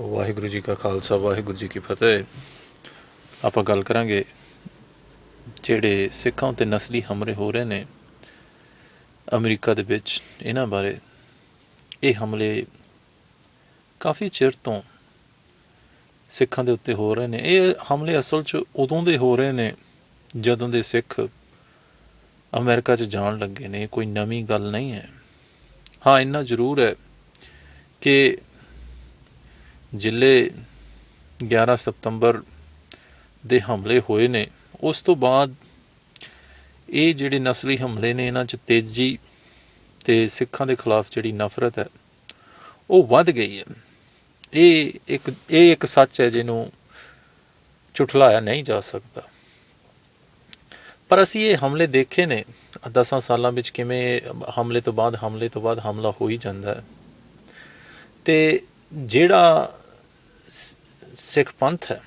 ਵਾਹਿਗੁਰੂ ਜੀ ਕਾ ਖਾਲਸਾ, ਵਾਹਿਗੁਰੂ ਜੀ ਕੀ ਫਤਿਹ। ਆਪਾਂ ਗੱਲ ਕਰਾਂਗੇ ਜਿਹੜੇ ਸਿੱਖਾਂ ਉਤੇ ਨਸਲੀ ਹਮਲੇ ਹੋ ਰਹੇ ਨੇ ਅਮਰੀਕਾ ਦੇ ਵਿੱਚ, ਇਹਨਾਂ ਬਾਰੇ। ਇਹ ਹਮਲੇ ਕਾਫੀ ਚਿਰ ਤੋਂ ਸਿੱਖਾਂ ਦੇ ਉੱਤੇ ਹੋ ਰਹੇ ਨੇ। ਇਹ ਹਮਲੇ ਅਸਲ 'ਚ ਉਦੋਂ ਦੇ ਹੋ ਰਹੇ ਨੇ ਜਦੋਂ ਦੇ ਸਿੱਖ ਅਮਰੀਕਾ 'ਚ ਜਾਣ ਲੱਗੇ ਨੇ। ਕੋਈ ਨਵੀਂ ਗੱਲ ਨਹੀਂ ਹੈ। ਹਾਂ, ਇੰਨਾ ਜ਼ਰੂਰ ਹੈ ਕਿ ਜ਼ਿਲ੍ਹੇ 11 ਸਤੰਬਰ ਦੇ ਹਮਲੇ ਹੋਏ ਨੇ, ਉਸ ਤੋਂ ਬਾਅਦ ਇਹ ਜਿਹੜੇ ਨਸਲੀ ਹਮਲੇ ਨੇ, ਇਹਨਾਂ 'ਚ ਤੇਜ਼ੀ ਤੇ ਸਿੱਖਾਂ ਦੇ ਖਿਲਾਫ ਜਿਹੜੀ ਨਫ਼ਰਤ ਹੈ, ਉਹ ਵੱਧ ਗਈ ਹੈ। ਇਹ ਇੱਕ ਇਹ ਇੱਕ ਸੱਚ ਹੈ ਜਿਹਨੂੰ ਝੁਠਲਾਇਆ ਨਹੀਂ ਜਾ ਸਕਦਾ। ਪਰ ਅਸੀਂ ਇਹ ਹਮਲੇ ਦੇਖੇ ਨੇ 10 ਸਾਲਾਂ ਵਿੱਚ ਕਿਵੇਂ ਹਮਲੇ ਤੋਂ ਬਾਅਦ, ਹਮਲੇ ਤੋਂ ਬਾਅਦ ਹਮਲਾ ਹੋ ਹੀ ਜਾਂਦਾ ਹੈ। ਤੇ ਜਿਹੜਾ ਸਿੱਖ ਪੰਥ ਹੈ।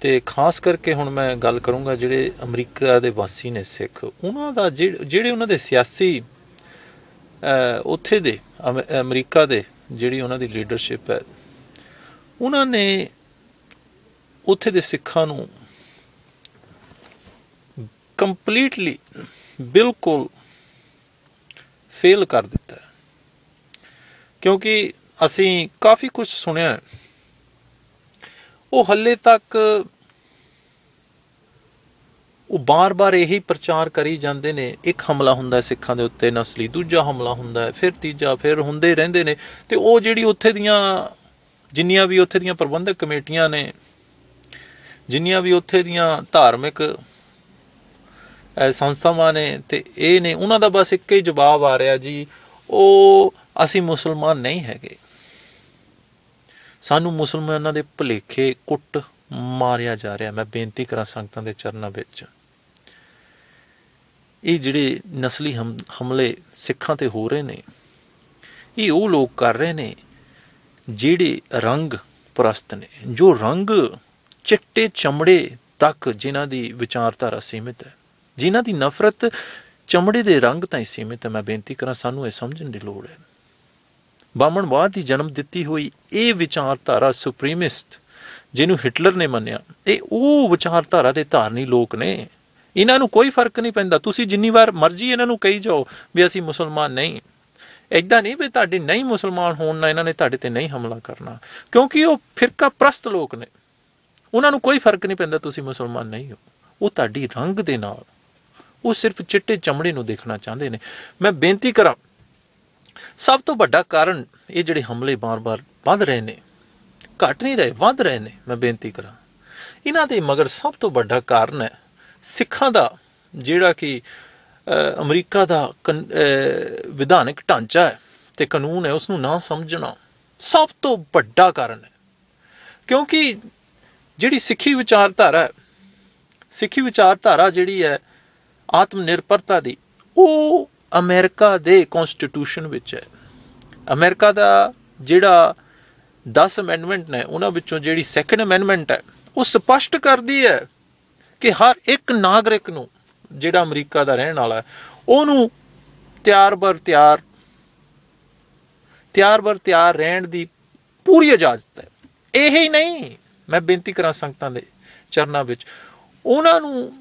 ਤੇ ਖਾਸ ਕਰਕੇ ਹੁਣ ਮੈਂ ਗੱਲ ਕਰੂੰਗਾ ਜਿਹੜੇ ਅਮਰੀਕਾ ਦੇ ਵਾਸੀ ਨੇ ਸਿੱਖ, ਉਹਨਾਂ ਦਾ ਜਿਹੜੇ ਉਹਨਾਂ ਦੇ ਸਿਆਸੀ ਉੱਥੇ ਦੇ ਅਮਰੀਕਾ ਦੇ ਜਿਹੜੀ ਉਹਨਾਂ ਦੀ ਲੀਡਰਸ਼ਿਪ ਹੈ, ਉਹਨਾਂ ਨੇ ਉੱਥੇ ਦੇ ਸਿੱਖਾਂ ਨੂੰ ਕੰਪਲੀਟਲੀ ਬਿਲਕੁਲ ਫੇਲ ਕਰ ਦਿੱਤਾ। ਕਿਉਂਕਿ ਅਸੀਂ ਕਾਫੀ ਕੁਝ ਸੁਣਿਆ ਉਹ ਹੱਲੇ ਤੱਕ ਉਹ ਬਾਰ-ਬਾਰ ਇਹੀ ਪ੍ਰਚਾਰ ਕਰੀ ਜਾਂਦੇ ਨੇ, ਇੱਕ ਹਮਲਾ ਹੁੰਦਾ ਹੈ ਸਿੱਖਾਂ ਦੇ ਉੱਤੇ ਨਸਲੀ, ਦੂਜਾ ਹਮਲਾ ਹੁੰਦਾ ਹੈ, ਫਿਰ ਤੀਜਾ, ਫਿਰ ਹੁੰਦੇ ਰਹਿੰਦੇ ਨੇ। ਤੇ ਉਹ ਜਿਹੜੀ ਉੱਥੇ ਦੀਆਂ, ਜਿੰਨੀਆਂ ਵੀ ਉੱਥੇ ਦੀਆਂ ਪ੍ਰਬੰਧਕ ਕਮੇਟੀਆਂ ਨੇ, ਜਿੰਨੀਆਂ ਵੀ ਉੱਥੇ ਦੀਆਂ ਧਾਰਮਿਕ ਸੰਸਥਾਵਾਂ ਨੇ ਤੇ ਇਹ ਨੇ, ਉਹਨਾਂ ਦਾ ਬਸ ਇੱਕ ਹੀ ਜਵਾਬ ਆ ਰਿਹਾ ਜੀ, ਉਹ ਅਸੀਂ ਮੁਸਲਮਾਨ ਨਹੀਂ ਹੈਗੇ। ਸਾਨੂੰ ਮੁਸਲਮਾਨਾਂ ਦੇ ਭੁਲੇਖੇ ਕੁੱਟ ਮਾਰਿਆ ਜਾ ਰਿਹਾ। ਮੈਂ ਬੇਨਤੀ ਕਰਾਂ ਸੰਗਤਾਂ ਦੇ ਚਰਨਾਂ ਵਿੱਚ। ਇਹ ਜਿਹੜੇ ਨਸਲੀ ਹਮਲੇ ਸਿੱਖਾਂ ਤੇ ਹੋ ਰਹੇ ਨੇ, ਇਹ ਉਹ ਲੋਕ ਕਰ ਰਹੇ ਨੇ ਜਿਹੜੇ ਰੰਗ ਪ੍ਰਸਤ ਨੇ, ਜੋ ਰੰਗ ਚਿੱਟੇ ਚਮੜੇ ਤੱਕ ਜਿਨ੍ਹਾਂ ਦੀ ਵਿਚਾਰਧਾਰਾ ਸੀਮਿਤ ਹੈ। ਜਿਨ੍ਹਾਂ ਦੀ ਨਫ਼ਰਤ ਚਮੜੇ ਦੇ ਰੰਗ ਤਾਈਂ ਸੀਮਿਤ ਹੈ। ਮੈਂ ਬੇਨਤੀ ਕਰਾਂ, ਸਾਨੂੰ ਇਹ ਸਮਝਣ ਦੀ ਲੋੜ ਹੈ। ਬਾਮਣਵਾਦ ਦੀ ਜਨਮ ਦਿੱਤੀ ਹੋਈ ਇਹ ਵਿਚਾਰਧਾਰਾ ਸੁਪਰੀਮਿਸਟ, ਜਿਹਨੂੰ ਹਿਟਲਰ ਨੇ ਮੰਨਿਆ, ਇਹ ਉਹ ਵਿਚਾਰਧਾਰਾ ਦੇ ਧਾਰਨੀ ਲੋਕ ਨੇ। ਇਹਨਾਂ ਨੂੰ ਕੋਈ ਫ਼ਰਕ ਨਹੀਂ ਪੈਂਦਾ। ਤੁਸੀਂ ਜਿੰਨੀ ਵਾਰ ਮਰਜ਼ੀ ਇਹਨਾਂ ਨੂੰ ਕਹੀ ਜਾਓ ਵੀ ਅਸੀਂ ਮੁਸਲਮਾਨ ਨਹੀਂ। ਐਦਾਂ ਨਹੀਂ ਵੀ ਤੁਹਾਡੇ ਨਹੀਂ ਮੁਸਲਮਾਨ ਹੋਣ ਨਾਲ ਇਹਨਾਂ ਨੇ ਤੁਹਾਡੇ ਤੇ ਨਹੀਂ ਹਮਲਾ ਕਰਨਾ। ਕਿਉਂਕਿ ਉਹ ਫਿਰਕਾ ਪ੍ਰਸਤ ਲੋਕ ਨੇ। ਉਹਨਾਂ ਨੂੰ ਕੋਈ ਫ਼ਰਕ ਨਹੀਂ ਪੈਂਦਾ ਤੁਸੀਂ ਮੁਸਲਮਾਨ ਨਹੀਂ ਹੋ। ਉਹ ਤੁਹਾਡੀ ਰੰਗ ਦੇ ਨਾਲ, ਉਹ ਸਿਰਫ ਚਿੱਟੇ ਚਮੜੇ ਨੂੰ ਦੇਖਣਾ ਚਾਹੁੰਦੇ ਨੇ। ਮੈਂ ਬੇਨਤੀ ਕਰਾਂ ਸਭ ਤੋਂ ਵੱਡਾ ਕਾਰਨ ਇਹ ਜਿਹੜੇ ਹਮਲੇ ਬਾਰ-ਬਾਰ ਵੱਧ ਰਹੇ ਨੇ, ਘਟ ਨਹੀਂ ਰਹੇ, ਵੱਧ ਰਹੇ ਨੇ, ਮੈਂ ਬੇਨਤੀ ਕਰਾਂ। ਇਹਨਾਂ ਦੇ ਮਗਰ ਸਭ ਤੋਂ ਵੱਡਾ ਕਾਰਨ ਹੈ ਸਿੱਖਾਂ ਦਾ ਜਿਹੜਾ ਕਿ ਅਮਰੀਕਾ ਦਾ ਵਿਧਾਨਕ ਢਾਂਚਾ ਹੈ ਤੇ ਕਾਨੂੰਨ ਹੈ ਉਸ ਨੂੰ ਨਾ ਸਮਝਣਾ ਸਭ ਤੋਂ ਵੱਡਾ ਕਾਰਨ ਹੈ। ਕਿਉਂਕਿ ਜਿਹੜੀ ਸਿੱਖੀ ਵਿਚਾਰਧਾਰਾ ਸਿੱਖੀ ਵਿਚਾਰਧਾਰਾ ਜਿਹੜੀ ਹੈ ਆਤਮ ਨਿਰਭਰਤਾ ਦੀ, ਉਹ ਅਮਰੀਕਾ ਦੇ ਕਨਸਟੀਟਿਊਸ਼ਨ ਵਿੱਚ ਹੈ। ਅਮਰੀਕਾ ਦਾ ਜਿਹੜਾ 10 ਅਮੈਂਡਮੈਂਟ ਨੇ, ਉਹਨਾਂ ਵਿੱਚੋਂ ਜਿਹੜੀ ਸੈਕੰਡ ਅਮੈਂਡਮੈਂਟ ਹੈ, ਉਹ ਸਪਸ਼ਟ ਕਰਦੀ ਹੈ ਕਿ ਹਰ ਇੱਕ ਨਾਗਰਿਕ ਨੂੰ ਜਿਹੜਾ ਅਮਰੀਕਾ ਦਾ ਰਹਿਣ ਵਾਲਾ ਹੈ, ਉਹਨੂੰ ਤਿਆਰ ਬਰ ਤਿਆਰ ਤਿਆਰ ਬਰ ਤਿਆਰ ਰਹਿਣ ਦੀ ਪੂਰੀ ਇਜਾਜ਼ਤ ਹੈ। ਇਹ ਹੀ ਨਹੀਂ, ਮੈਂ ਬੇਨਤੀ ਕਰਾਂ ਸੰਗਤਾਂ ਦੇ ਚਰਨਾਂ ਵਿੱਚ, ਉਹਨਾਂ ਨੂੰ,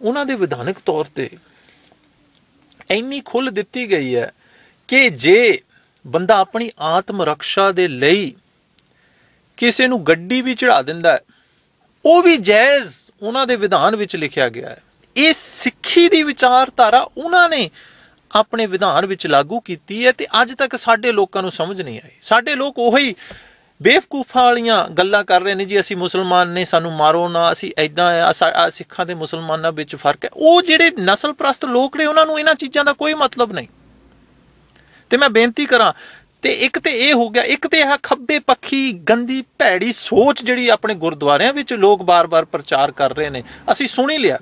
ਉਹਨਾਂ ਦੇ ਵਿਧਾਨਕ ਤੌਰ ਤੇ ਇੰਨੀ ਖੁੱਲ ਦਿੱਤੀ ਗਈ ਹੈ ਕਿ ਜੇ ਬੰਦਾ ਆਪਣੀ ਆਤਮ ਰੱਖਿਆ ਦੇ ਲਈ ਕਿਸੇ ਨੂੰ ਗੱਡੀ ਵੀ ਚੜਾ ਦਿੰਦਾ ਹੈ, ਉਹ ਵੀ ਜਾਇਜ਼ ਉਹਨਾਂ ਦੇ ਵਿਧਾਨ ਵਿੱਚ ਲਿਖਿਆ ਗਿਆ ਹੈ। ਇਹ ਸਿੱਖੀ ਦੀ ਵਿਚਾਰਧਾਰਾ ਉਹਨਾਂ ਨੇ ਆਪਣੇ ਵਿਧਾਨ ਵਿੱਚ ਲਾਗੂ ਕੀਤੀ ਹੈ ਤੇ ਅੱਜ ਤੱਕ ਸਾਡੇ ਲੋਕਾਂ ਨੂੰ ਸਮਝ ਨਹੀਂ ਆਈ। ਸਾਡੇ ਲੋਕ ਉਹੀ ਬੇਵਕੂਫਾਂ ਵਾਲੀਆਂ ਗੱਲਾਂ ਕਰ ਰਹੇ ਨੇ ਜੀ, ਅਸੀਂ ਮੁਸਲਮਾਨ ਨੇ, ਸਾਨੂੰ ਮਾਰੋ ਨਾ, ਅਸੀਂ ਐਦਾਂ ਆ ਸਿੱਖਾਂ ਦੇ ਮੁਸਲਮਾਨਾਂ ਵਿੱਚ ਫ਼ਰਕ ਹੈ। ਉਹ ਜਿਹੜੇ ਨਸਲ ਪ੍ਰਸਤ ਲੋਕ ਨੇ, ਉਹਨਾਂ ਨੂੰ ਇਹਨਾਂ ਚੀਜ਼ਾਂ ਦਾ ਕੋਈ ਮਤਲਬ ਨਹੀਂ। ਤੇ ਮੈਂ ਬੇਨਤੀ ਕਰਾਂ, ਤੇ ਇੱਕ ਤੇ ਇਹ ਹੋ ਗਿਆ, ਇੱਕ ਤੇ ਇਹ ਖੱਬੇ ਪੱਖੀ, ਗੰਦੀ, ਭੈੜੀ ਸੋਚ ਜਿਹੜੀ ਆਪਣੇ ਗੁਰਦੁਆਰਿਆਂ ਵਿੱਚ ਲੋਕ ਬਾਰ-ਬਾਰ ਪ੍ਰਚਾਰ ਕਰ ਰਹੇ ਨੇ, ਅਸੀਂ ਸੁਣ ਹੀ ਲਿਆ।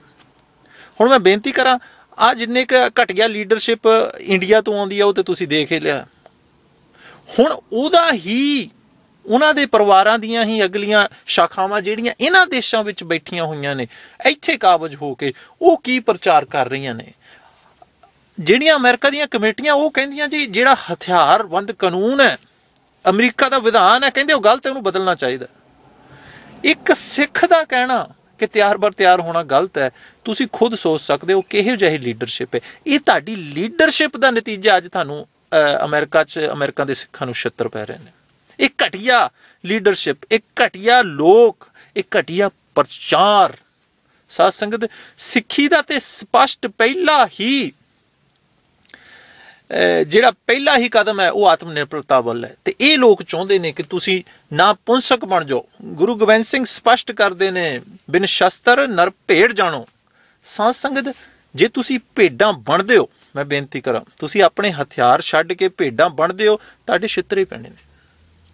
ਹੁਣ ਮੈਂ ਬੇਨਤੀ ਕਰਾਂ, ਆ ਜਿੰਨੇ ਕ ਘਟਿਆ ਲੀਡਰਸ਼ਿਪ ਇੰਡੀਆ ਤੋਂ ਆਉਂਦੀ ਆ, ਉਹ ਤੇ ਤੁਸੀਂ ਦੇਖ ਹੀ ਲਿਆ। ਹੁਣ ਉਹਦਾ ਹੀ ਉਹਨਾਂ ਦੇ ਪਰਿਵਾਰਾਂ ਦੀਆਂ ਹੀ ਅਗਲੀਆਂ ਸ਼ਾਖਾਵਾਂ ਜਿਹੜੀਆਂ ਇਹਨਾਂ ਦੇਸ਼ਾਂ ਵਿੱਚ ਬੈਠੀਆਂ ਹੋਈਆਂ ਨੇ, ਇੱਥੇ ਕਾਬਜ ਹੋ ਕੇ ਉਹ ਕੀ ਪ੍ਰਚਾਰ ਕਰ ਰਹੀਆਂ ਨੇ? ਜਿਹੜੀਆਂ ਅਮਰੀਕਾ ਦੀਆਂ ਕਮੇਟੀਆਂ ਉਹ ਕਹਿੰਦੀਆਂ ਜੀ, ਜਿਹੜਾ ਹਥਿਆਰਬੰਦ ਕਾਨੂੰਨ ਹੈ, ਅਮਰੀਕਾ ਦਾ ਵਿਧਾਨ ਹੈ, ਕਹਿੰਦੇ ਉਹ ਗਲਤ ਹੈ, ਉਹਨੂੰ ਬਦਲਣਾ ਚਾਹੀਦਾ ਇੱਕ ਸਿੱਖ ਦਾ ਕਹਿਣਾ ਕਿ ਤਿਆਰ ਬਰ ਤਿਆਰ ਹੋਣਾ ਗਲਤ ਹੈ, ਤੁਸੀਂ ਖੁਦ ਸੋਚ ਸਕਦੇ ਹੋ ਕਿਹੋ ਜਿਹੀ ਲੀਡਰਸ਼ਿਪ ਹੈ। ਇਹ ਤੁਹਾਡੀ ਲੀਡਰਸ਼ਿਪ ਦਾ ਨਤੀਜਾ ਅੱਜ ਤੁਹਾਨੂੰ ਅਮਰੀਕਾ 'ਚ, ਅਮਰੀਕਾ ਦੇ ਸਿੱਖਾਂ ਨੂੰ ਛੱਤਰ ਪੈ ਰਹੇ ਨੇ। ਇਹ ਘਟੀਆ ਲੀਡਰਸ਼ਿਪ ਇਹ ਘਟੀਆ ਲੋਕ ਇਹ ਘਟੀਆ ਪ੍ਰਚਾਰ ਸਾਧ ਸੰਗਤ ਸਿੱਖੀ ਦਾ ਤੇ ਸਪਸ਼ਟ ਪਹਿਲਾ ਹੀ ਜਿਹੜਾ ਪਹਿਲਾ ਹੀ ਕਦਮ ਹੈ ਉਹ ਆਤਮ ਨਿਰਭਰਤਾ ਵੱਲ ਹੈ ਤੇ ਇਹ ਲੋਕ ਚਾਹੁੰਦੇ ਨੇ ਕਿ ਤੁਸੀਂ ਨਾ ਪੁੰਸਕ ਬਣ ਜਾਓ ਗੁਰੂ ਗੋਬਿੰਦ ਸਿੰਘ ਸਪਸ਼ਟ ਕਰਦੇ ਨੇ ਬਿਨ ਸ਼ਸਤਰ ਨਰ ਭੇਡ ਜਾਣੋ ਸਾਧ ਸੰਗਤ ਜੇ ਤੁਸੀਂ ਭੇਡਾਂ ਬਣਦੇ ਹੋ ਮੈਂ ਬੇਨਤੀ ਕਰਾਂ ਤੁਸੀਂ ਆਪਣੇ ਹਥਿਆਰ ਛੱਡ ਕੇ ਭੇਡਾਂ ਬਣਦੇ ਹੋ ਤੁਹਾਡੇ ਛਿੱਤਰੇ ਪੈਣੇ ਨੇ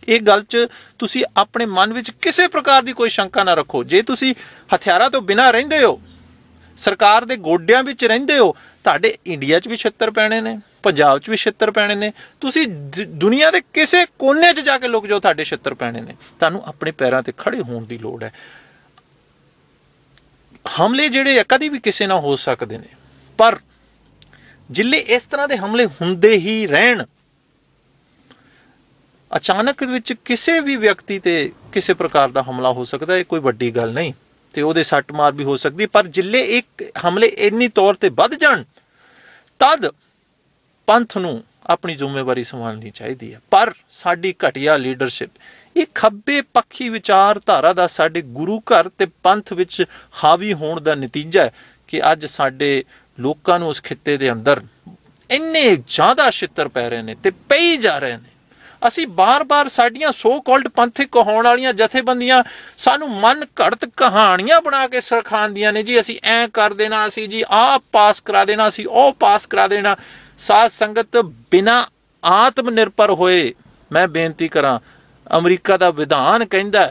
ਇਹ ਗੱਲ 'ਚ ਤੁਸੀਂ ਆਪਣੇ ਮਨ ਵਿੱਚ ਕਿਸੇ ਪ੍ਰਕਾਰ ਦੀ ਕੋਈ ਸ਼ੰਕਾ ਨਾ ਰੱਖੋ। ਜੇ ਤੁਸੀਂ ਹਥਿਆਰਾਂ ਤੋਂ ਬਿਨਾਂ ਰਹਿੰਦੇ ਹੋ, ਸਰਕਾਰ ਦੇ ਗੋਡਿਆਂ ਵਿੱਚ ਰਹਿੰਦੇ ਹੋ, ਤੁਹਾਡੇ ਇੰਡੀਆ 'ਚ ਵੀ ਛਿੱਤਰ ਪੈਣੇ ਨੇ, ਪੰਜਾਬ 'ਚ ਵੀ ਛਿੱਤਰ ਪੈਣੇ ਨੇ। ਤੁਸੀਂ ਦੁਨੀਆ ਦੇ ਕਿਸੇ ਕੋਨੇ 'ਚ ਜਾ ਕੇ ਲੋਕ ਜੋ ਤੁਹਾਡੇ ਛਿੱਤਰ ਪੈਣੇ ਨੇ। ਤੁਹਾਨੂੰ ਆਪਣੇ ਪੈਰਾਂ ਤੇ ਖੜੇ ਹੋਣ ਦੀ ਲੋੜ ਹੈ। ਹਮਲੇ ਜਿਹੜੇ ਆ, ਕਦੀ ਵੀ ਕਿਸੇ ਨਾਲ ਹੋ ਸਕਦੇ ਨੇ। ਪਰ ਜਿੱਲੇ ਇਸ ਤਰ੍ਹਾਂ ਦੇ ਹਮਲੇ ਹੁੰਦੇ ਹੀ ਰਹਿਣ ਅਚਾਨਕ ਵਿੱਚ ਕਿਸੇ ਵੀ ਵਿਅਕਤੀ ਤੇ ਕਿਸੇ ਪ੍ਰਕਾਰ ਦਾ ਹਮਲਾ ਹੋ ਸਕਦਾ ਹੈ ਕੋਈ ਵੱਡੀ ਗੱਲ ਨਹੀਂ। ਤੇ ਉਹਦੇ ਸੱਟ ਮਾਰ ਵੀ ਹੋ ਸਕਦੀ, ਪਰ ਜਿੱਲੇ ਇੱਕ ਹਮਲੇ ਇੰਨੀ ਤੌਰ ਤੇ ਵੱਧ ਜਾਣ, ਤਦ ਪੰਥ ਨੂੰ ਆਪਣੀ ਜ਼ਿੰਮੇਵਾਰੀ ਸੰਭਾਲਣੀ ਚਾਹੀਦੀ ਹੈ। ਪਰ ਸਾਡੀ ਘਟਿਆ ਲੀਡਰਸ਼ਿਪ, ਇਹ ਖੱਬੇ ਪੱਖੀ ਵਿਚਾਰਧਾਰਾ ਦਾ ਸਾਡੇ ਗੁਰੂ ਘਰ ਤੇ ਪੰਥ ਵਿੱਚ ਹਾਵੀ ਹੋਣ ਦਾ ਨਤੀਜਾ ਹੈ ਕਿ ਅੱਜ ਸਾਡੇ ਲੋਕਾਂ ਨੂੰ ਉਸ ਖਿੱਤੇ ਦੇ ਅੰਦਰ ਇੰਨੇ ਜ਼ਿਆਦਾ ਛਿੱਤਰ ਪੈ ਰਹੇ ਨੇ ਤੇ ਪਈ ਜਾ ਰਹੇ ਨੇ। ਅਸੀਂ ਬਾਰ-ਬਾਰ ਸਾਡੀਆਂ ਸੋ ਕਾਲਡ ਪੰਥਿਕ ਕਹਾਉਣ ਵਾਲੀਆਂ ਜਥੇਬੰਦੀਆਂ ਸਾਨੂੰ ਮਨ ਘੜਤ ਕਹਾਣੀਆਂ ਬਣਾ ਕੇ ਸਰਖਾਂਦੀਆਂ ਨੇ ਜੀ। ਅਸੀਂ ਐ ਕਰ ਦੇਣਾ, ਅਸੀਂ ਜੀ ਆਹ ਪਾਸ ਕਰਾ ਦੇਣਾ, ਅਸੀਂ ਉਹ ਪਾਸ ਕਰਾ ਦੇਣਾ। ਸਾਧ ਸੰਗਤ ਬਿਨਾ ਆਤਮ ਨਿਰਭਰ ਹੋਏ ਮੈਂ ਬੇਨਤੀ ਕਰਾਂ, ਅਮਰੀਕਾ ਦਾ ਵਿਧਾਨ ਕਹਿੰਦਾ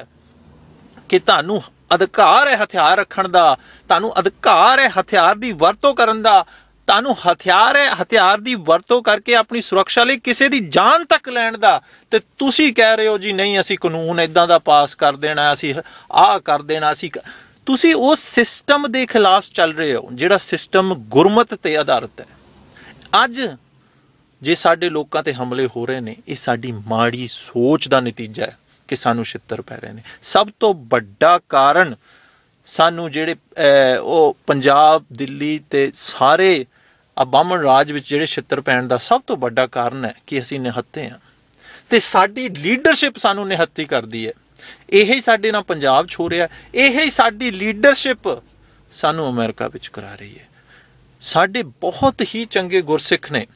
ਕਿ ਤੁਹਾਨੂੰ ਅਧਿਕਾਰ ਹੈ ਹਥਿਆਰ ਰੱਖਣ ਦਾ, ਤੁਹਾਨੂੰ ਅਧਿਕਾਰ ਹੈ ਹਥਿਆਰ ਦੀ ਵਰਤੋਂ ਕਰਨ ਦਾ ਤੁਹਾਨੂੰ ਹਥਿਆਰ ਹੈ, ਹਥਿਆਰ ਦੀ ਵਰਤੋਂ ਕਰਕੇ ਆਪਣੀ ਸੁਰੱਖਿਆ ਲਈ ਕਿਸੇ ਦੀ ਜਾਨ ਤੱਕ ਲੈਣ ਦਾ। ਤੇ ਤੁਸੀਂ ਕਹਿ ਰਹੇ ਹੋ, ਜੀ ਨਹੀਂ, ਅਸੀਂ ਕਾਨੂੰਨ ਇਦਾਂ ਦਾ ਪਾਸ ਕਰ ਦੇਣਾ, ਅਸੀਂ ਆਹ ਕਰ ਦੇਣਾ, ਅਸੀਂ ਤੁਸੀਂ ਉਸ ਸਿਸਟਮ ਦੇ ਖਿਲਾਫ ਚੱਲ ਰਹੇ ਹੋ, ਜਿਹੜਾ ਸਿਸਟਮ ਗੁਰਮਤ ਤੇ ਆਧਾਰਿਤ ਹੈ। ਅੱਜ ਜੇ ਸਾਡੇ ਲੋਕਾਂ ਤੇ ਹਮਲੇ ਹੋ ਰਹੇ ਨੇ, ਇਹ ਸਾਡੀ ਮਾੜੀ ਸੋਚ ਦਾ ਨਤੀਜਾ ਹੈ ਕਿ ਸਾਨੂੰ ਛਿੱਤਰ ਪੈ ਰਹੇ ਨੇ। ਸਭ ਤੋਂ ਵੱਡਾ ਕਾਰਨ ਸਾਨੂੰ ਜਿਹੜੇ ਉਹ ਪੰਜਾਬ, ਦਿੱਲੀ ਤੇ ਸਾਰੇ ਆ ਬਾਮਣ ਰਾਜ ਵਿੱਚ ਜਿਹੜੇ ਛਿੱਤਰ ਪੈਣ ਦਾ ਸਭ ਤੋਂ ਵੱਡਾ ਕਾਰਨ ਹੈ ਕਿ ਅਸੀਂ ਨਿਹੱਤੇ ਹਾਂ। ਤੇ ਸਾਡੀ ਲੀਡਰਸ਼ਿਪ ਸਾਨੂੰ ਨਿਹੱਤੀ ਕਰਦੀ ਹੈ। ਇਹ ਹੀ ਸਾਡੇ ਨਾਲ ਪੰਜਾਬ ਛੋ ਰਿਹਾ ਇਹ ਹੀ ਸਾਡੀ ਲੀਡਰਸ਼ਿਪ ਸਾਨੂੰ ਅਮਰੀਕਾ ਵਿੱਚ ਕਰਾ ਰਹੀ ਹੈ। ਸਾਡੇ ਬਹੁਤ ਹੀ ਚੰਗੇ ਗੁਰਸਿੱਖ ਨੇ,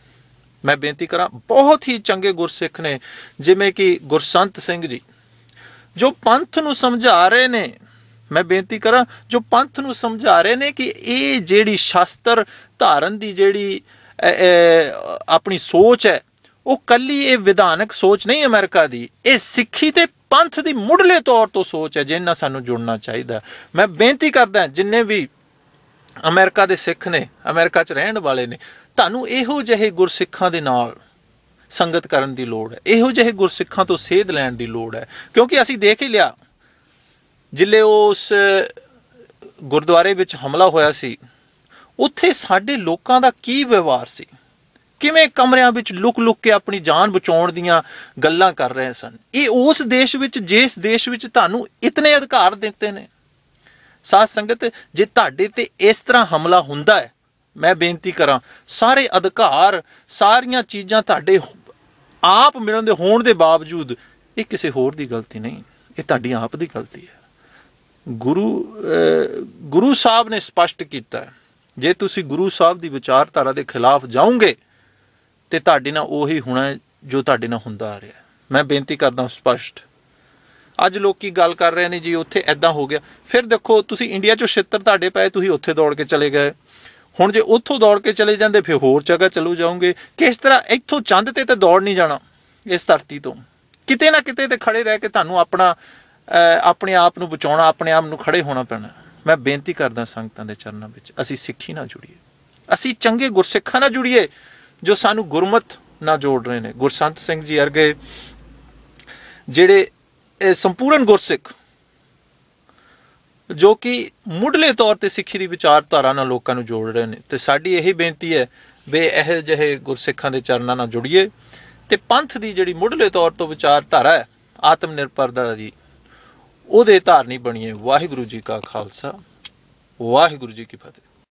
ਮੈਂ ਬੇਨਤੀ ਕਰਾਂ, ਬਹੁਤ ਹੀ ਚੰਗੇ ਗੁਰਸਿੱਖ ਨੇ, ਜਿਵੇਂ ਕਿ ਗੁਰਸੰਤ ਸਿੰਘ ਜੀ, ਜੋ ਪੰਥ ਨੂੰ ਸਮਝਾ ਰਹੇ ਨੇ ਮੈਂ ਬੇਨਤੀ ਕਰਾਂ, ਜੋ ਪੰਥ ਨੂੰ ਸਮਝਾ ਰਹੇ ਨੇ ਕਿ ਇਹ ਜਿਹੜੀ ਸ਼ਾਸਤਰ ਧਾਰਨ ਦੀ ਜਿਹੜੀ ਆਪਣੀ ਸੋਚ ਹੈ, ਉਹ ਕੱਲੀ ਇਹ ਵਿਧਾਨਕ ਸੋਚ ਨਹੀਂ ਅਮਰੀਕਾ ਦੀ, ਇਹ ਸਿੱਖੀ ਤੇ ਪੰਥ ਦੀ ਮੁੱਢਲੇ ਤੌਰ ਤੋਂ ਸੋਚ ਹੈ, ਜਿੰਨਾ ਸਾਨੂੰ ਜੁੜਨਾ ਚਾਹੀਦਾ। ਮੈਂ ਬੇਨਤੀ ਕਰਦਾ ਜਿੰਨੇ ਵੀ ਅਮਰੀਕਾ ਦੇ ਸਿੱਖ ਨੇ, ਅਮਰੀਕਾ 'ਚ ਰਹਿਣ ਵਾਲੇ ਨੇ, ਤੁਹਾਨੂੰ ਇਹੋ ਜਿਹੇ ਗੁਰਸਿੱਖਾਂ ਦੇ ਨਾਲ ਸੰਗਤ ਕਰਨ ਦੀ ਲੋੜ ਹੈ, ਇਹੋ ਜਿਹੇ ਗੁਰਸਿੱਖਾਂ ਤੋਂ ਸੇਧ ਲੈਣ ਦੀ ਲੋੜ ਹੈ, ਕਿਉਂਕਿ ਅਸੀਂ ਦੇਖ ਹੀ ਲਿਆ ਜਿੱਲੇ ਉਸ ਗੁਰਦੁਆਰੇ ਵਿੱਚ ਹਮਲਾ ਹੋਇਆ ਸੀ, ਉੱਥੇ ਸਾਡੇ ਲੋਕਾਂ ਦਾ ਕੀ ਵਿਵਹਾਰ ਸੀ? ਕਿਵੇਂ ਕਮਰਿਆਂ ਵਿੱਚ ਲੁਕ-ਲੁਕ ਕੇ ਆਪਣੀ ਜਾਨ ਬਚਾਉਣ ਦੀਆਂ ਗੱਲਾਂ ਕਰ ਰਹੇ ਸਨ? ਇਹ ਉਸ ਦੇਸ਼ ਵਿੱਚ, ਜਿਸ ਦੇਸ਼ ਵਿੱਚ ਤੁਹਾਨੂੰ ਇਤਨੇ ਅਧਿਕਾਰ ਦਿੱਤੇ ਨੇ। ਸਾਧ ਸੰਗਤ, ਜੇ ਤੁਹਾਡੇ ਤੇ ਇਸ ਤਰ੍ਹਾਂ ਹਮਲਾ ਹੁੰਦਾ ਹੈ, ਮੈਂ ਬੇਨਤੀ ਕਰਾਂ, ਸਾਰੇ ਅਧਿਕਾਰ, ਸਾਰੀਆਂ ਚੀਜ਼ਾਂ ਤੁਹਾਡੇ ਆਪ ਮਿਲਣ ਦੇ ਹੋਣ ਦੇ ਬਾਵਜੂਦ, ਇਹ ਕਿਸੇ ਹੋਰ ਦੀ ਗਲਤੀ ਨਹੀਂ, ਇਹ ਤੁਹਾਡੀ ਆਪ ਦੀ ਗਲਤੀ ਹੈ। ਗੁਰੂ ਗੁਰੂ ਸਾਹਿਬ ਨੇ ਸਪਸ਼ਟ ਕੀਤਾ ਜੇ ਤੁਸੀਂ ਗੁਰੂ ਸਾਹਿਬ ਦੀ ਵਿਚਾਰਧਾਰਾ ਦੇ ਖਿਲਾਫ ਜਾਓਗੇ, ਤੇ ਤੁਹਾਡੇ ਨਾਲ ਉਹੀ ਹੋਣਾ ਜੋ ਤੁਹਾਡੇ ਨਾਲ ਹੁੰਦਾ ਆ ਰਿਹਾ ਮੈਂ ਬੇਨਤੀ ਕਰਦਾ ਸਪਸ਼ਟ। ਅੱਜ ਲੋਕੀ ਗੱਲ ਕਰ ਰਹੇ ਨੇ ਜੀ, ਉੱਥੇ ਐਦਾਂ ਹੋ ਗਿਆ। ਫਿਰ ਦੇਖੋ, ਤੁਸੀਂ ਇੰਡੀਆ ਚੋਂ ਛਿੱਤਰ ਤੁਹਾਡੇ ਪਏ, ਤੁਸੀਂ ਉੱਥੇ ਦੌੜ ਕੇ ਚਲੇ ਗਏ। ਹੁਣ ਜੇ ਉੱਥੋਂ ਦੌੜ ਕੇ ਚਲੇ ਜਾਂਦੇ, ਫਿਰ ਹੋਰ ਜਗ੍ਹਾ ਚਲੋ ਜਾਓਗੇ। ਕਿਸ ਤਰ੍ਹਾਂ ਇੱਥੋਂ ਚੰਦ ਤੇ ਤਾਂ ਦੌੜ ਨਹੀਂ ਜਾਣਾ ਇਸ ਧਰਤੀ ਤੋਂ? ਕਿਤੇ ਨਾ ਕਿਤੇ ਤੇ ਖੜੇ ਰਹਿ ਕੇ ਤੁਹਾਨੂੰ ਆਪਣਾ ਆਪਣੇ ਆਪ ਨੂੰ ਬਚਾਉਣਾ, ਆਪਣੇ ਆਪ ਨੂੰ ਖੜੇ ਹੋਣਾ ਪੈਣਾ। ਮੈਂ ਬੇਨਤੀ ਕਰਦਾ ਸੰਗਤਾਂ ਦੇ ਚਰਨਾਂ ਵਿੱਚ, ਅਸੀਂ ਸਿੱਖੀ ਨਾਲ ਜੁੜੀਏ। ਅਸੀਂ ਚੰਗੇ ਗੁਰਸਿੱਖਾਂ ਨਾਲ ਜੁੜੀਏ, ਜੋ ਸਾਨੂੰ ਗੁਰਮਤ ਨਾਲ ਜੋੜ ਰਹੇ ਨੇ। ਗੁਰਸੰਤ ਸਿੰਘ ਜੀ ਅਰਗੇ ਜਿਹੜੇ ਸੰਪੂਰਨ ਗੁਰਸਿੱਖ, ਜੋ ਕਿ ਮੁੱਢਲੇ ਤੌਰ ਤੇ ਸਿੱਖੀ ਦੀ ਵਿਚਾਰਧਾਰਾ ਨਾਲ ਲੋਕਾਂ ਨੂੰ ਜੋੜ ਰਹੇ ਨੇ। ਤੇ ਸਾਡੀ ਇਹੀ ਬੇਨਤੀ ਹੈ ਵੀ ਇਹ ਜਿਹੇ ਗੁਰਸਿੱਖਾਂ ਦੇ ਚਰਨਾਂ ਨਾਲ ਜੁੜੀਏ। ਤੇ ਪੰਥ ਦੀ ਜਿਹੜੀ ਮੁੱਢਲੇ ਤੌਰ ਤੋਂ ਵਿਚਾਰਧਾਰਾ ਹੈ ਆਤਮ ਨਿਰਭਰਤਾ ਦੀ ਉਹਦੇ ਧਾਰਨੀ ਬਣੀਏ ਵਾਹਿਗੁਰੂ ਜੀ ਕਾ ਖਾਲਸਾ ਵਾਹਿਗੁਰੂ ਜੀ ਕੀ ਫਤਿਹ।